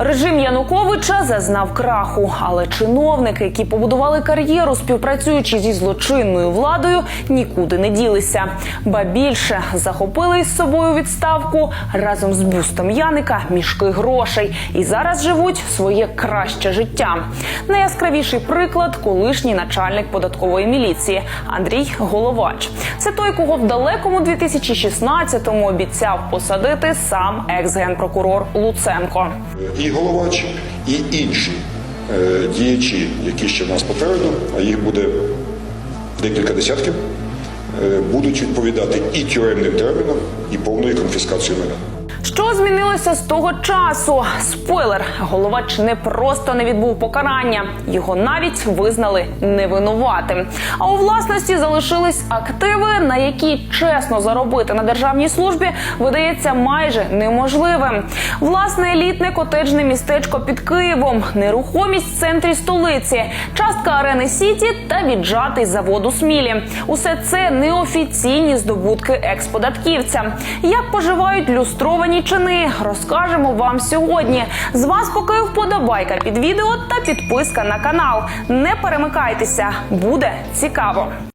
Режим Януковича зазнав краху, але чиновники, які побудували кар'єру, співпрацюючи зі злочинною владою, нікуди не ділися. Ба більше захопили із собою відставку разом з бюстом Яника мішки грошей і зараз живуть своє краще життя. Найяскравіший приклад колишній начальник податкової міліції Андрій Головач. Це той, кого в далекому 2016-му обіцяв посадити сам екс-генпрокурор Луценко. І головач, і інші е, діячі, які ще в нас попереду, а їх буде декілька десятків, е, будуть відповідати і тюремним терміном, і повною конфіскацією майна. Що змінилося з того часу? Спойлер, головач не просто не відбув покарання, його навіть визнали невинуватим. А у власності залишились активи, на які чесно заробити на державній службі видається майже неможливим. Власне елітне котеджне містечко під Києвом, нерухомість в центрі столиці, частка арени Сіті та віджатий завод у Смілі. Усе це неофіційні здобутки експодатківця. Як поживають люстровані чини, розкажемо вам сьогодні. З вас поки вподобайка під відео та підписка на канал. Не перемикайтеся, буде цікаво.